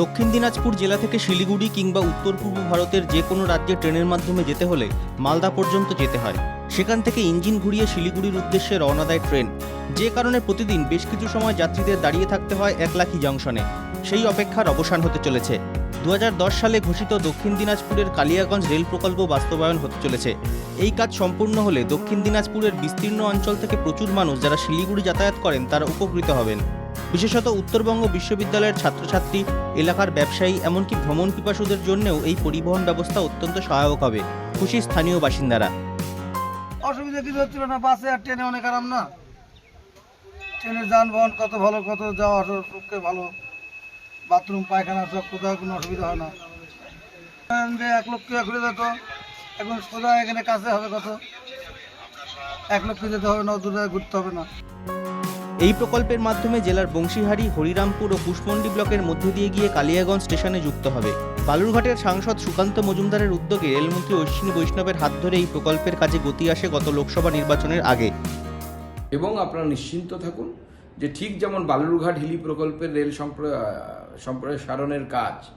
দক্ষিণ দিনাজপুর জেলা থেকে শিলিগুড়ি কিংবা উত্তর পূর্ব ভারতের যে কোনো রাজ্যে ট্রেনের মাধ্যমে যেতে হলে মালদা পর্যন্ত যেতে হয়। সেখান থেকে ইঞ্জিন ঘুরিয়ে শিলিগুড়ির উদ্দেশ্যে রওনা দেয় ট্রেন। যে কারণে প্রতিদিন বেশ কিছু সময় যাত্রীদের দাঁড়িয়ে থাকতে হয় একলাখি জংশনে। সেই অপেক্ষার অবসান হতে চলেছে। দু হাজার দশ সালে ঘোষিত দক্ষিণ দিনাজপুরের কালিয়াগঞ্জ রেল প্রকল্প বাস্তবায়ন হতে চলেছে। এই কাজ সম্পূর্ণ হলে দক্ষিণ দিনাজপুরের বিস্তীর্ণ অঞ্চল থেকে প্রচুর মানুষ যারা শিলিগুড়ি যাতায়াত করেন তারা উপকৃত হবেন। বিশেষত উত্তরবঙ্গ বিশ্ববিদ্যালয়ের ছাত্রছাত্রী, এলাকার ব্যবসায়ী, এমনকি ভ্রমণ পিপাসুদের জন্যও এই পরিবহন ব্যবস্থা অত্যন্ত সহায়ক হবে, খুশি স্থানীয় বাসিন্দারা। অসুবিধা কিছু হচ্ছিল না, বাসে আর ট্রেনে অনেক আরাম না। ট্রেনের যানবাহন কত ভালো, কত যাওয়া আসার ভালো। বাথরুম, পায়খানা সব কোথাও কোনো অসুবিধা হয় না। এক লক্ষ টাকা ঘুরে যেত, এখন সোজা এখানে কাছে হবে কত? এক লক্ষ যেতে হবে না দূরে ঘুরতে হবে না। এই প্রকল্পের মাধ্যমে জেলার বংশীহারি, হরিরামপুর ও কুশমন্ডি ব্লকের মধ্যে দিয়ে গিয়ে কালিয়াগঞ্জ স্টেশনে যুক্ত হবে। বালুরঘাটের সাংসদ সুকান্ত মজুমদারের উদ্যোগে রেলমন্ত্রী অশ্বিনী বৈষ্ণবের হাত ধরে এই প্রকল্পের কাজে গতি আসে গত লোকসভা নির্বাচনের আগে। এবং আপনারা নিশ্চিন্ত থাকুন যে ঠিক যেমন বালুরঘাট হিলি প্রকল্পের রেল সম্প্র- সম্প্রসারণের কাজ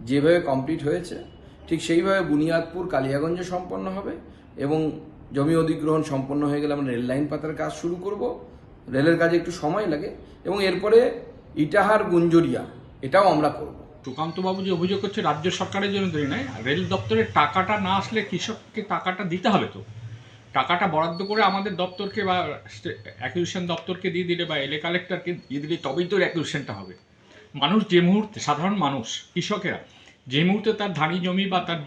যেভাবে কমপ্লিট হয়েছে, ঠিক সেইভাবে বুনিয়াদপুর, কালিয়াগঞ্জে সম্পন্ন হবে এবং জমি অধিগ্রহণ সম্পন্ন হয়ে গেলে আমরা রেল লাইন পাতার কাজ শুরু করব। রেলের কাজে একটু সময় লাগে এবং এরপরে ইটাহার গুঞ্জরিয়া, এটাও আমরা করব। সুকান্তবাবু যে অভিযোগ করছে রাজ্য সরকারের জন্য দেরি নাই রেল দপ্তরের টাকাটা না আসলে কৃষককে টাকাটা দিতে হবে তো? টাকাটা বরাদ্দ করে আমাদের দপ্তরকে বা অ্যাকুইশন দপ্তরকে দিয়ে দিলে বা এলে কালেক্টরকে দিয়ে দিলে তবেই তো অ্যাকুইশনটা হবে। মানুষ যে মুহূর্তে, সাধারণ মানুষ, কৃষকেরা, যে মুহূর্তে তার ধানি জমি বা তার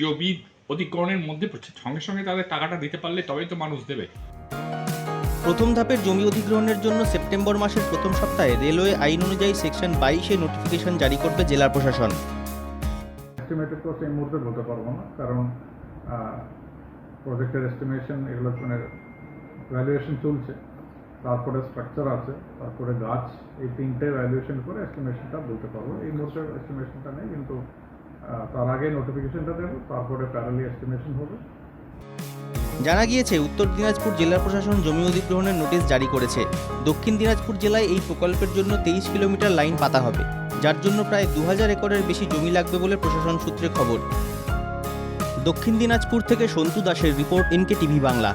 জমি অধিগ্রহণের মধ্যে পড়ছে, সঙ্গে সঙ্গে তাদের টাকাটা দিতে পারলে তবেই তো মানুষ দেবে। প্রথম ধাপের জমি অধিগ্রহণের জন্য সেপ্টেম্বর মাসের প্রথম সপ্তাহে রেলওয়ে আইন অনুযায়ী সেকশন বাইশে নোটিফিকেশন জারি করবে জেলা প্রশাসন। এস্টিমেটেড কস্ট এই মুহূর্তে বলতে পারব না, কারণ প্রজেক্টের এস্টিমেশন এগুলো মানে ভ্যালুয়েশন চলছে, তারপরে স্ট্রাকচার আছে, তারপরে গাছ, এই তিনটে ভ্যালুয়েশন করে এস্টিমেশনটা বলতে পারব। এই মুহূর্তে এস্টিমেশনটা নেই, কিন্তু তার আগে নোটিফিকেশনটা দেবো, তারপরে প্যারালি এস্টিমেশন হবে। জানা গিয়েছে, উত্তর দিনাজপুর জেলা প্রশাসন জমি অধিগ্রহণের নোটিশ জারি করেছে। দক্ষিণ দিনাজপুর জেলায় এই প্রকল্পের জন্য তেইশ কিলোমিটার লাইন পাতা হবে, যার জন্য প্রায় দু হাজার একরের বেশি জমি লাগবে বলে প্রশাসন সূত্রে খবর। দক্ষিণ দিনাজপুর থেকে সন্তু দাসের রিপোর্ট এনকে টিভি বাংলা।